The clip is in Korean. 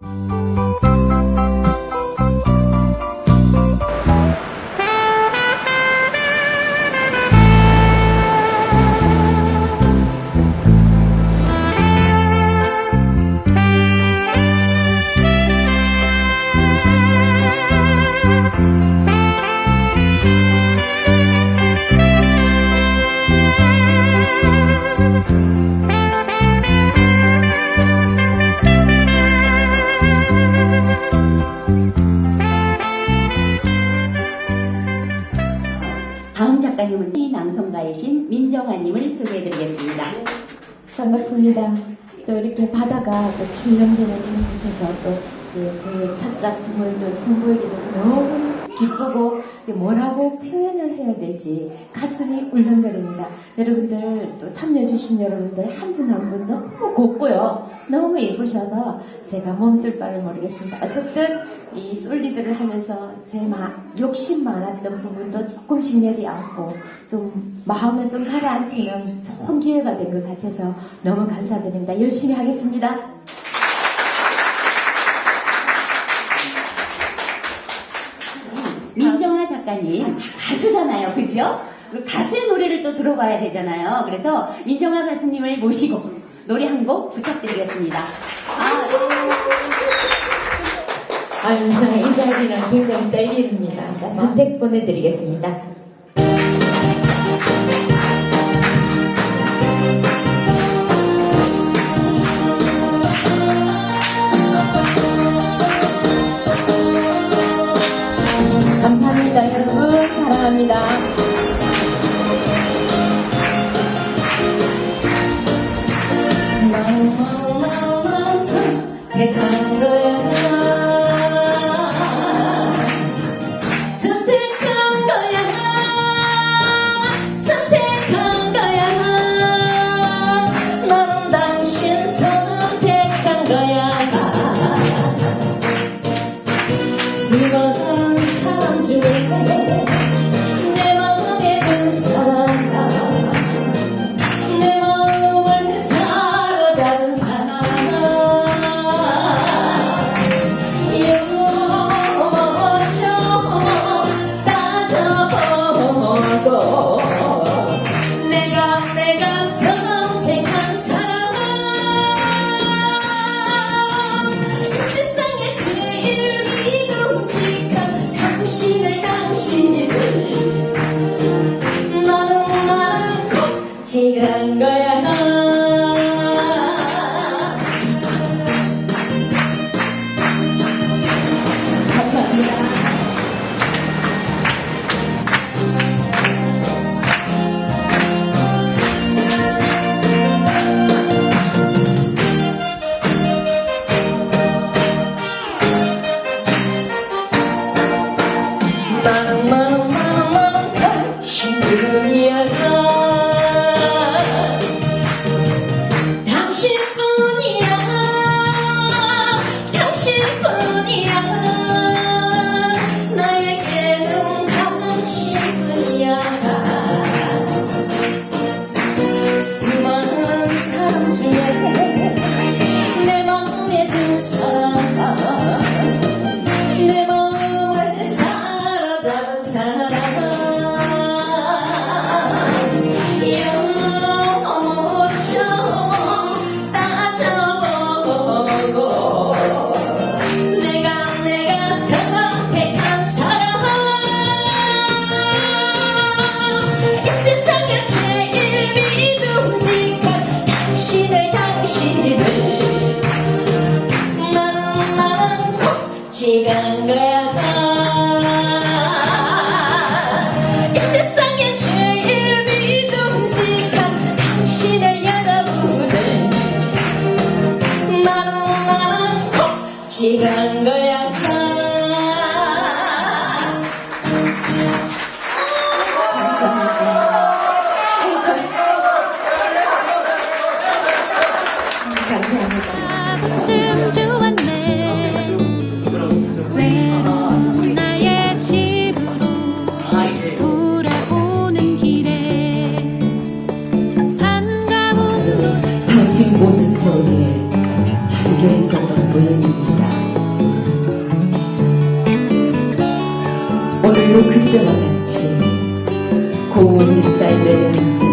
다 낭송가이신 민정아님을 소개해드리겠습니다. 반갑습니다. 또 이렇게 바다가 또 출렁대는 곳에서 또제 첫 작품을 또 선보이게 돼서 너무 기쁘고 뭐라고 표현을 해야 될지 가슴이 울렁거립니다. 여러분들 또 참여해주신 여러분들 한 분 한 분 너무 곱고요. 너무 예쁘셔서 제가 몸둘 바를 모르겠습니다. 어쨌든 이 솔리드를 하면서 제 마, 욕심 많았던 부분도 조금씩 내려앉고 좀 마음을 좀 가라앉히는 좋은 기회가 된 것 같아서 너무 감사드립니다. 열심히 하겠습니다. 민정아 작가님 가수잖아요, 그죠? 그 가수의 노래를 또 들어봐야 되잖아요. 그래서 민정아 가수님을 모시고 노래 한 곡 부탁드리겠습니다. 아, 아유, 저는 이 자리는 굉장히 떨립니다. 선택 보내드리겠습니다. 당신을 당신을 나는 지간 거야 이 세상에 제일 믿음직한 당신의 여러분을 나는 나는 꼭 지간 보여집니다. 오늘도 그때와 같이 공원이 쌀내는